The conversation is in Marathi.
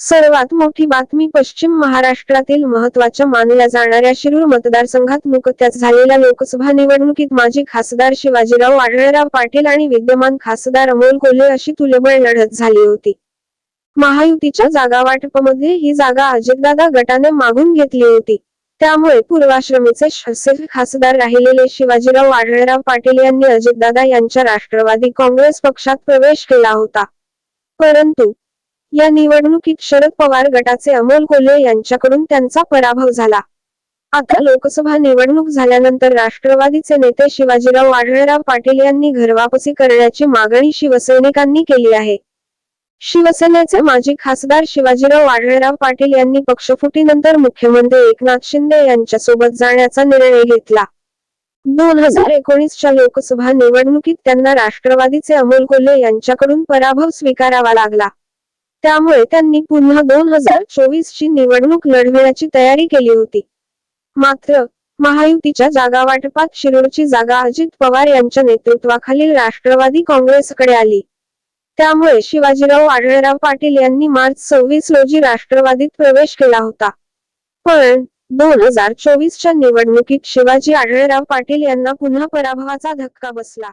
सर्वात मोठी बातमी पश्चिम महाराष्ट्रातील महत्त्वाच्या मानल्या जाणाऱ्या शिरूर मतदारसंघात नुकत्याच झालेल्या लोकसभा निवडणुकीत माजी खासदार शिवाजीराव आढळराव पाटील आणि विद्यमान खासदार अमोल कोल्हे अशी तुल्यबळ लढत झाली होती. महायुतीच्या जागावाटपमध्ये ही जागा अजितदादा गटाने मागून घेतली होती. त्यामुळे पूर्वाश्रमीचे शहसेफ खासदार राहिलेले शिवाजीराव आढळराव पाटील यांनी अजितदादा यांच्या राष्ट्रवादी काँग्रेस पक्षात प्रवेश केला होता. परंतु या निवडणुकीत शरद पवार गटाचे अमोल कोल्हे यांच्याकडून त्यांचा पराभव झाला. आता लोकसभा निवडणूक झाल्यानंतर राष्ट्रवादीचे नेते शिवाजीराव आढळराव पाटील यांनी घरवापसी करण्याची मागणी शिवसैनिकांनी केली आहे. शिवसेनेचे माजी खासदार शिवाजीराव आढळराव पाटील यांनी पक्षफुटीनंतर मुख्यमंत्री एकनाथ शिंदे यांच्यासोबत जाण्याचा निर्णय घेतला. दोन हजार एकोणीसच्या लोकसभा निवडणुकीत त्यांना राष्ट्रवादीचे अमोल कोल्हे यांच्याकडून पराभव स्वीकारावा लागला. त्यामुळे त्यांनी पुन्हा दोन हजार चोवीस ची निवडणूक लढविण्याची तयारी केली होती. मात्र महायुतीच्या जागा वाटपात शिरूरची जागा अजित पवार यांच्या नेतृत्वाखालील राष्ट्रवादी काँग्रेसकडे आली. त्यामुळे शिवाजीराव आढळराव पाटील यांनी मार्च सव्वीस रोजी राष्ट्रवादीत प्रवेश केला होता. पण दोन हजार चोवीसच्या निवडणुकीत शिवाजी आढळराव पाटील यांना पुन्हा पराभवाचा धक्का बसला.